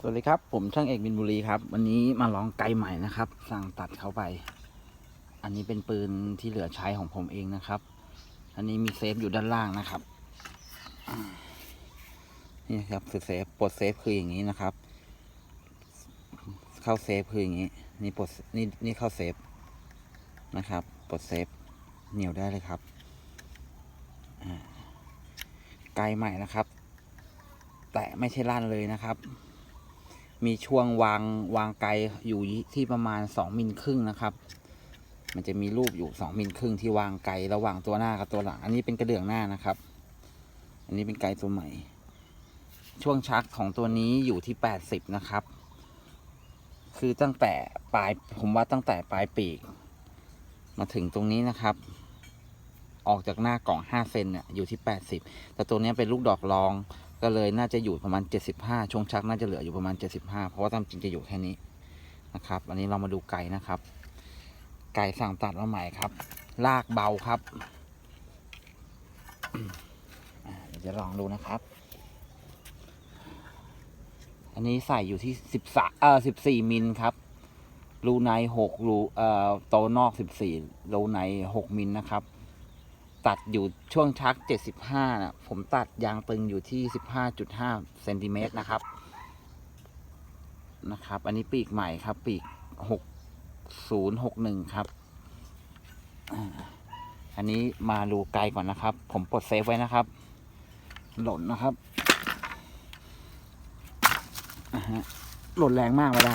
สวัสดีครับ ผมช่างเอกบินบุรีครับ วันนี้มาลองไกใหม่นะครับ สั่งตัดเข้าไป อันนี้เป็นปืนที่เหลือใช้ของผมเองนะครับ อันนี้มีเซฟอยู่ด้านล่างนะครับ นี่ครับคือเซฟปลดเซฟคืออย่างนี้นะครับ เข้าเซฟคืออย่างนี้ นี่ปลดนี่นี่เข้าเซฟนะครับปลดเซฟเหนียวได้เลยครับไกใหม่นะครับ แต่ไม่ใช่ลั่นเลยนะครับ มีช่วงวางวางไกลอยู่ที่ประมาณสองมิลครึ่งนะครับ มันจะมีรูปอยู่สองมิลครึ่งที่วางไกลระหว่างตัวหน้ากับตัวหลัง อันนี้เป็นกระเดื่องหน้านะครับ อันนี้เป็นไกลตัวใหม่ ช่วงชักของตัวนี้อยู่ที่แปดสิบนะครับ คือตั้งแต่ปลายผมว่าตั้งแต่ปลายปีก มาถึงตรงนี้นะครับ ออกจากหน้ากล่องห้าเซนเนี่ยอยู่ที่แปดสิบแต่ตัวนี้เป็นลูกดอกรอง ก็เลยน่าจะอยู่ประมาณ 75 ชงชักน่าจะเหลืออยู่ประมาณ 75 เพราะว่าตามจริงจะอยู่แค่นี้นะครับ อันนี้เรามาดูไก่นะครับ ไก่สั่งตัดมาใหม่ครับ ลากเบาครับเดี๋ยวจะลองดูนะครับ อันนี้ใส่อยู่ที่13เอ่อ14มิลครับ รูใน6รูเอ่อโตนอก14รูใน6มิลนะครับ ตัดอยู่ช่วงชัก 75นะผมตัดยางตึงอยู่ที่ 15.5เซนติเมตรนะครับ นะครับ อันนี้ปีกใหม่ครับ ปีก 6061 ครับ อันนี้มาดูไกลก่อนนะครับ ผมปลดเซฟไว้นะครับ หล่นนะครับหล่นแรงมากไม่ได้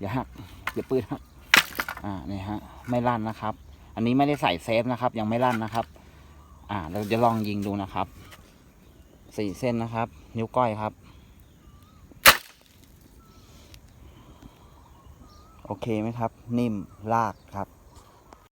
อย่าหักอย่าปืนหักอ่านี่ฮะ ไม่ลั่นนะครับ อันนี้ไม่ได้ใส่เซฟนะครับ ยังไม่ลั่นนะครับ อ่าเราจะลองยิงดูนะครับสี่เส้นนะครับ นิ้วก้อยครับ โอเคไหมครับ นิ่มลากครับ